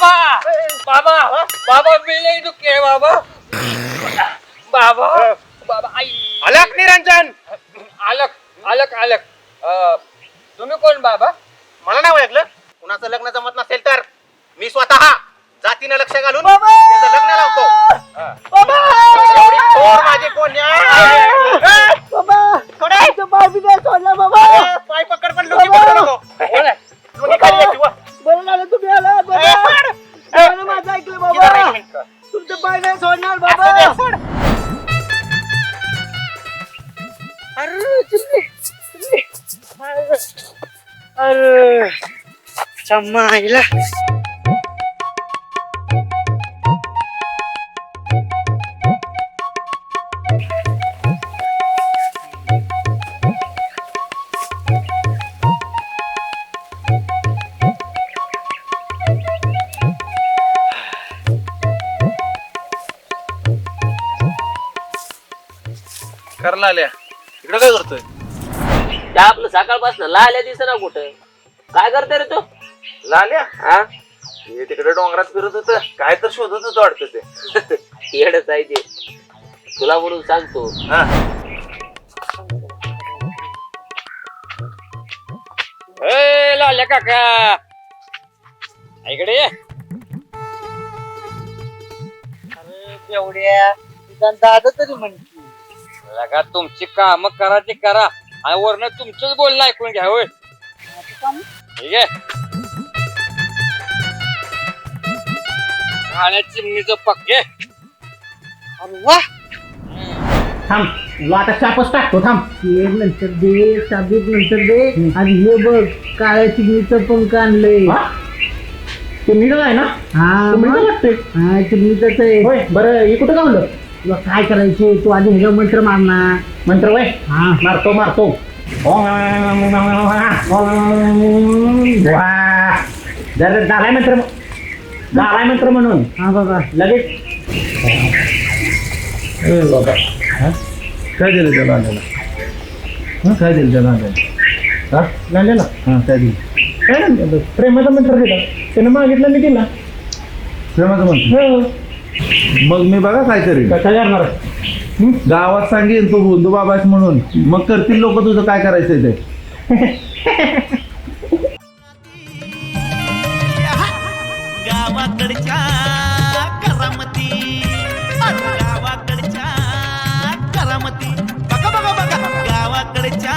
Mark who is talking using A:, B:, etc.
A: बाबा! बाबा! बाबा मी लई दुःखी आहे बाबा? बाबा बाबा आई!
B: अलक निरंजन!
A: आलक आलक आलक अं, तुम्ही कोण बाबा?
B: मला नाही ओळखलं. कुणाचं लग्न जमत नसेल तर मी स्वतः जातीनं लक्ष घालून त्याचं लग्न लावतो.
C: सोडणार बाबा. अरे चिमणी चिमणी. अरे चम्मा आईला.
D: करला आल्या. इकडं काय करतोय?
E: त्या आपलं सकाळपासून लाल्या दिस ना कुठं? काय करते रे तू?
D: लाल्या?
E: हा?
D: हे तिकडे डोंगरात फिरत होत. काय तर शोधत होतं वाटतं ते.
E: येडच आहे ते. तुला म्हणून सांगतो.
D: हा.
A: ए लाल्या काका. इकडे ये.
C: एवढ्या निदान दादा तरी म्हणते
A: लगा तुमची काम करा ते करा. आणि वरनं तुमचंच बोलणं ऐकून घ्या होय. ठीक आहे? चिमणीचं पक्के
C: अरे वा थांब तुला आता शापच टाकतो थांब. ते नंतर दे साबीत नंतर दे. आणि हे बघ काळ्या चिमणीचं पंख आणलंय. चिमणीचं आहे ना? हा. वाटतंय. हा चिमणीच आहे. होय बरं हे कुठं गावलं? तुला काय करायचे तू आधी ह्याला मंत्र मारणार मंत्र वय हा मारतो मारतो जर झालाय मंत्र झालाय मंत्र म्हणून हा बाबा लगेच बाबा
D: काय दिलं त्या लाल्याला काय दिलं त्या लाल्याला
C: हा झालेला
D: हा काय दिलं
C: काय नाही प्रेमाचा मंत्र दिला त्यानं मागितलं मी दिला
D: प्रेमाचं म्हणतो मग मी बघा काय करेन
C: कसा करणार
D: गावात सांगेन तू बंधू बाबास म्हणून. मग करतील लोक तुझं काय करायचंय ते?
F: गावाकडच्या करामती. गावाकडच्या करामती. बघा बघा बघा. गावाकडच्या